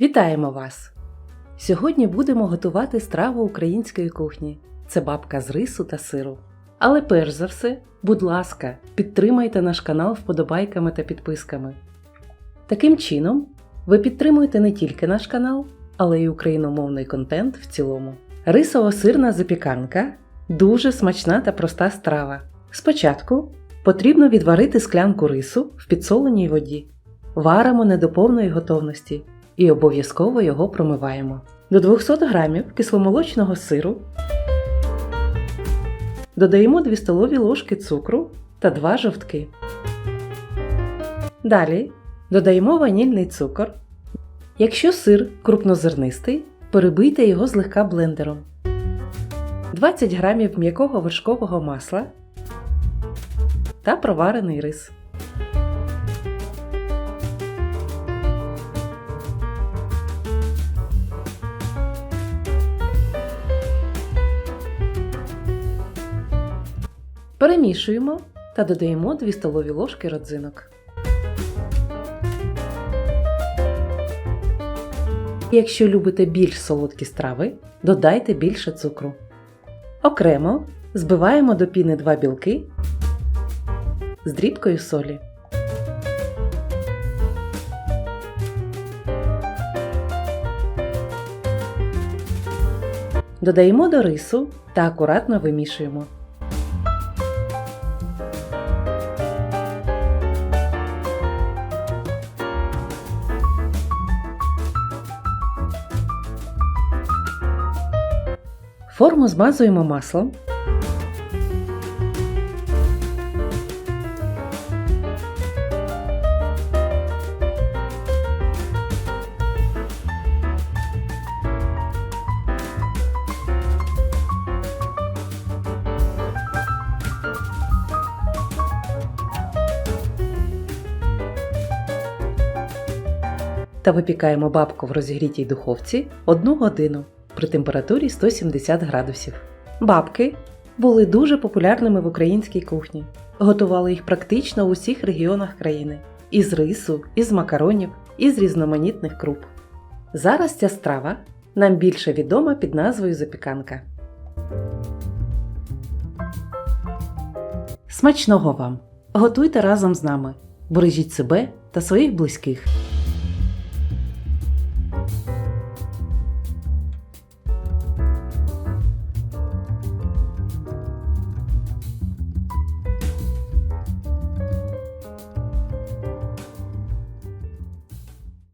Вітаємо вас! Сьогодні будемо готувати страву української кухні. Це бабка з рису та сиру. Але перш за все, будь ласка, підтримайте наш канал вподобайками та підписками. Таким чином, ви підтримуєте не тільки наш канал, але й україномовний контент в цілому. Рисово-сирна запіканка дуже смачна та проста страва. Спочатку потрібно відварити склянку рису в підсоленій воді. Варимо не до повної готовності і обов'язково його промиваємо. До 200 г кисломолочного сиру додаємо 2 столові ложки цукру та 2 жовтки. Далі додаємо ванільний цукор. Якщо сир крупнозернистий, перебийте його злегка блендером. 20 г м'якого вершкового масла та проварений рис. Перемішуємо та додаємо 2 столові ложки родзинок. Якщо любите більш солодкі страви, додайте більше цукру. Окремо збиваємо до піни 2 білки з дрібкою солі. Додаємо до рису та акуратно вимішуємо. Форму змазуємо маслом. Та випікаємо бабку в розігрітій духовці 1 годину при температурі 170 градусів. Бабки були дуже популярними в українській кухні. Готували їх практично в усіх регіонах країни: із рису, із макаронів, із різноманітних круп. Зараз ця страва нам більше відома під назвою запіканка. Смачного вам! Готуйте разом з нами, бережіть себе та своїх близьких.